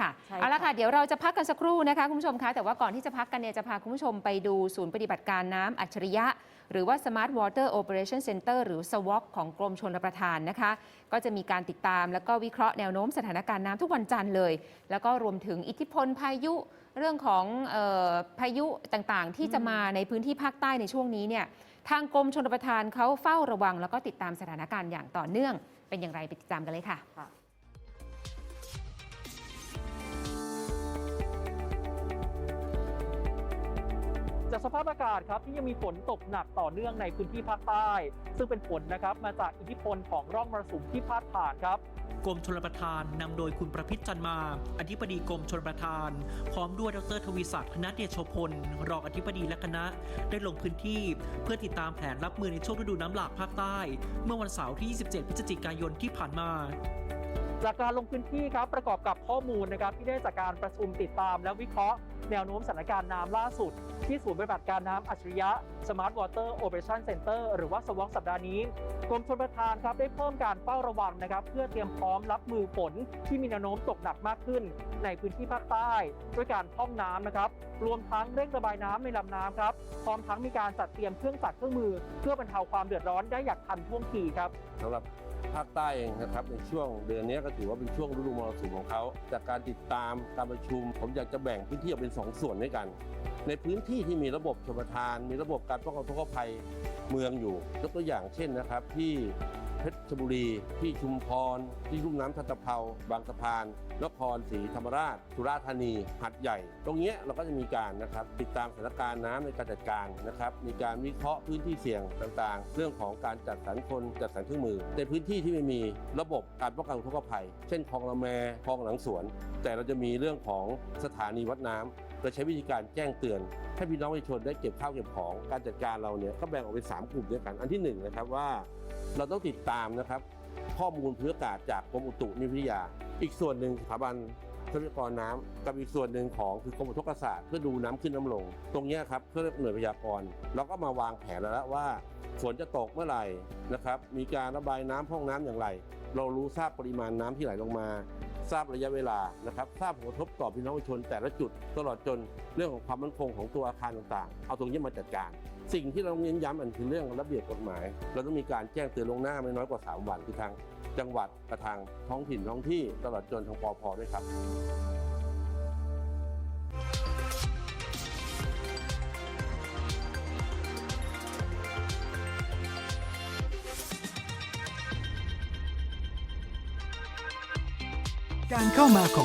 ค่ะใช่เอาละค่ะค่ะเดี๋ยวเราจะพักกันสักครู่นะคะคุณผู้ชมคะแต่ว่าก่อนที่จะพักกันเนี่ยจะพาคุณผู้ชมไปดูศูนย์ปฏิบัติการน้ำอัจฉริยะ หรือว่า Smart Water Operation Center หรือ SWOP ของกรมชลประทานนะคะ ก็จะมีการติดตามแล้วก็วิเคราะห์แนวโน้มสถานการณ์น้ำทุกวันจันทร์เลย แล้วก็รวมถึงอิทธิพลพายุเรื่องของเออพายุต่างๆ ที่จะมาในพื้นที่ภาคใต้ในช่วงนี้เนี่ยทางกรมชลประทานเขาเฝ้าระวัง แล้วก็ติดตามสถานการณ์อย่างต่อเนื่อง เป็นอย่างไรไปติดตามกันเลยค่ะ จากสภาพอากาศครับที่ยังมีฝนตกหนักต่อเนื่องในพื้นที่ภาคใต้ ซึ่งเป็นฝนนะครับมาจากอิทธิพลของร่องมรสุมที่พาดผ่านครับกรมชลประทานนำโดยคุณประพิษจันมา อธิบดีกรมชลประทาน พร้อมด้วยดรทวีศักดิ์นัทเดชโชพล รองอธิบดีและคณะ ได้ลงพื้นที่ เพื่อติดตามแผนรับมือในช่วงฤดูน้ำหลากภาคใต้ เมื่อวันเสาร์ที่ 27 พฤศจิกายนที่ผ่านมาจากการลงพื้นที่ครับประกอบกับข้อมูลนะครับที่ได้จากการประชุมติดตามและวิเคราะห์ แนวโน้มสถานการณ์น้ำล่าสุด ที่ศูนย์ปฏิบัติการน้ำอัจฉริยะ Smart Water Operation Center หรือว่าสวอสัปดาห์นี้กรมชลประทานครับได้เพิ่มการเฝ้าระวังนะครับเพื่อเตรียมพร้อมรับมือฝนที่มีแนวโน้มตกหนักมากขึ้น ในพื้นที่ภาคใต้ ด้วยการพร่องน้ำนะครับรวมทั้งเร่งระบายน้ำในลำน้ำครับพร้อมทั้งมีการจัดเตรียมเครื่องจักรเครื่องมือ เพื่อบรรเทาความเดือดร้อนได้อย่างทันท่วงทีครับสำหรับภาคใต้เองนะครับในช่วงเดือนนี้ก็ถือว่าเป็นช่วงฤดูมรสุมของเขา จากการติดตามการประชุม ผมอยากจะแบ่งพื้นที่ออกเป็นสองส่วนด้วยกัน ในพื้นที่ที่มีระบบชลประทาน มีระบบการป้องกันทุกภัยเมืองอยู่ยกตัวอย่างเช่นนะครับ ที่ เพชรบุรี ที่ชุมพร ที่ลุ่มน้ำทัตะเภาบางสะพานนครศรีธรรมราช สุราษฎร์ธานีหัดใหญ่ ตรงนี้เราก็จะมีการนะครับติดตามสถานการณ์น้ำในการจัดการนะครับมีการวิเคราะห์พื้นที่เสี่ยงต่างๆ เรื่องของการจัดสรรคนจัดสรรเครื่องมือ ในพื้นที่ที่ไม่มีระบบการป้องกันอุทกภัย เช่นคลองละแมคลองหลังสวน แต่เราจะมีเรื่องของสถานีวัดน้ำ เราใช้วิธีการแจ้งเตือนให้พี่น้องประชาชนได้เก็บข้าวเก็บของการจัดการเราเนี่ยก็แบ่งออกเป็นสามกลุ่มด้วยกัน อันที่หนึ่งนะครับว่าเราต้องติดตามนะครับ ข้อมูลพื้นอากาศจากกรมอุตุนิยมวิทยา อีกส่วนหนึ่งสถาบันทรัพยากรน้ำกับอีกส่วนหนึ่งของคือกรมอุทกศาสตร์เพื่อดูน้ำขึ้นน้ำลง ตรงนี้ครับเพื่อหน่วยพยากรณ์เราก็มาวางแผนแล้วว่าฝนจะตกเมื่อไหร่นะครับ มีการระบายน้ำห้องน้ำอย่างไร เรารู้ทราบปริมาณน้ำที่ไหลลงมา ทราบระยะเวลานะครับทราบผลกระทบต่อพี่น้องประชาชนแต่ละจุดตลอดจนเรื่องของความมั่นคงของตัวอาคารต่างๆ เอาตรงนี้มาจัดการ สิ่งที่เราเน้นย้ำอันคือเรื่องระเบียบกฎหมาย เราต้องมีการแจ้งเตือนลวงหน้าไม่น้อยกว่า 3 วันคือทางจังหวัดกระทางท้องถิ่นท้องที่ตลอดจนทางปอพด้วยครับ การเข้ามาของ